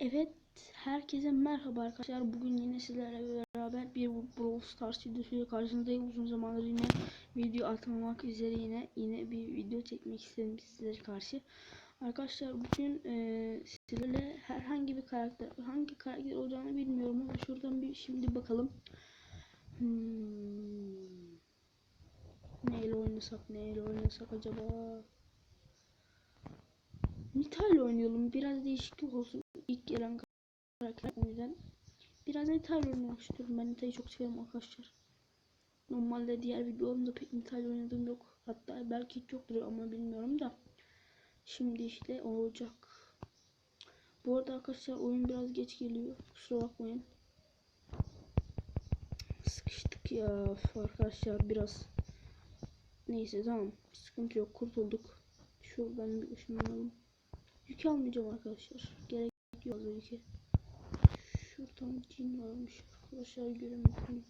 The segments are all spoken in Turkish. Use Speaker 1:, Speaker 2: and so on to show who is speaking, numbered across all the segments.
Speaker 1: Evet, herkese merhaba arkadaşlar. Bugün yine sizlerle beraber bir Brawl Stars videosuyla karşınızdayım. Uzun zamandır yine video atmamak üzere yine yine bir video çekmek istedim sizlere karşı. Arkadaşlar bugün e, sizlerle herhangi bir karakter, hangi karakter olacağını bilmiyorum ama şuradan bir şimdi bakalım. Hmm. Neyle oynasak, neyle oynasak acaba? Nita ile oynayalım. Biraz değişiklik olsun. İlk gelen karakter o yüzden. Biraz Nita ile oynamak. Ben Nita'yı çok seviyorum arkadaşlar. Normalde diğer videolarımda pek Nita ile oynadığım yok. Hatta belki hiç yoktur ama bilmiyorum da. Şimdi işte olacak. Bu arada arkadaşlar oyun biraz geç geliyor. Kusura bakmayın. Sıkıştık ya arkadaşlar biraz. Neyse tamam. Sıkıntı yok. Kurtulduk. Şuradan bir ışınlanalım. Yük almayacağım arkadaşlar. Gerek fazla yüke. Şuradan cin varmış. Arkadaşlar göremedim.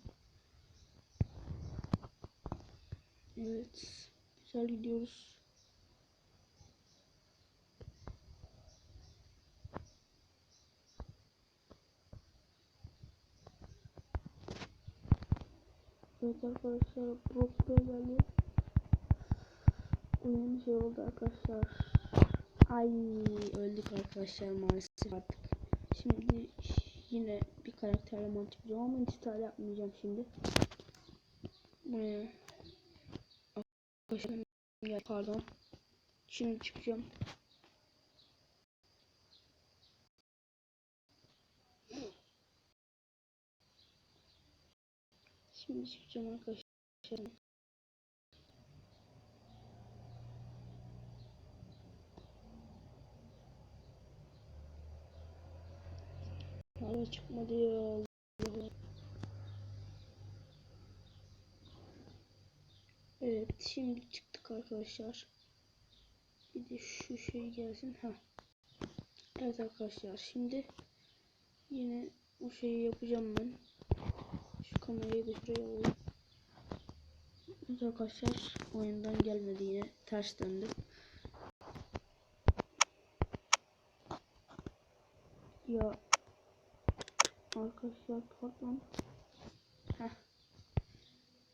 Speaker 1: Evet. Güzel gidiyoruz. Evet arkadaşlar Brock geldi. Oyun şey oldu arkadaşlar. Ay öldük arkadaşlar maalesef artık. Şimdi yine bir karakterle mantık yapacağım ama install yapmayacağım şimdi. Buraya arkadaşlar gel pardon. Şimdi çıkacağım. Şimdi çıkacağım arkadaşlar. Hala çıkmadı ya. Evet şimdi çıktık arkadaşlar. Bir de şu şey gelsin. ha. Evet arkadaşlar şimdi yine bu şeyi yapacağım ben. Şu kamerayı da şuraya alayım. Evet arkadaşlar oyundan gelmedi yine ters döndü. Ya Arkadaşlar pardon. Heh.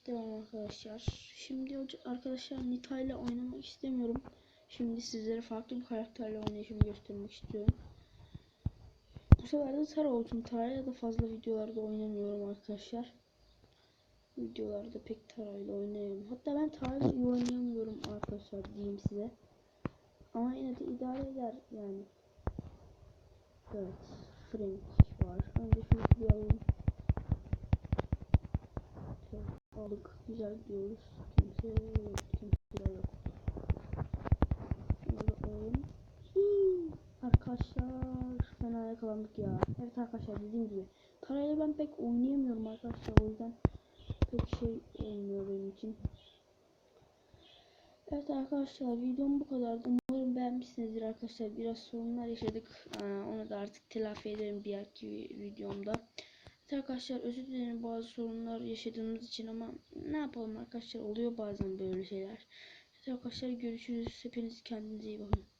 Speaker 1: Devam arkadaşlar. Şimdi arkadaşlar Nita ile oynamak istemiyorum. Şimdi sizlere farklı bir karakterle oynayışımı göstermek istiyorum. Bu sefer de Tara olsun. Tara'ya da fazla videolarda oynamıyorum arkadaşlar. Videolarda pek Tara ile oynayamıyorum. Hatta ben Tara ile oynayamıyorum arkadaşlar diyeyim size. Ama yine de idare eder yani. Evet. Frank var. Önce şunu alalım. Evet, aldık. Güzel diyoruz. Kimse yok. Kimse yok. Arkadaşlar fena yakalandık ya. Evet arkadaşlar dediğim gibi. Tarayla ben pek oynayamıyorum arkadaşlar. O yüzden pek şey olmuyor benim için. Evet arkadaşlar videom bu kadardı. Umarım beğenmişsinizdir arkadaşlar. Biraz sorunlar yaşadık. Ee, onu da artık telafi ederim bir dahaki videomda. Evet arkadaşlar özür dilerim bazı sorunlar yaşadığımız için ama ne yapalım arkadaşlar oluyor bazen böyle şeyler. Evet arkadaşlar görüşürüz. Hepiniz kendinize iyi bakın.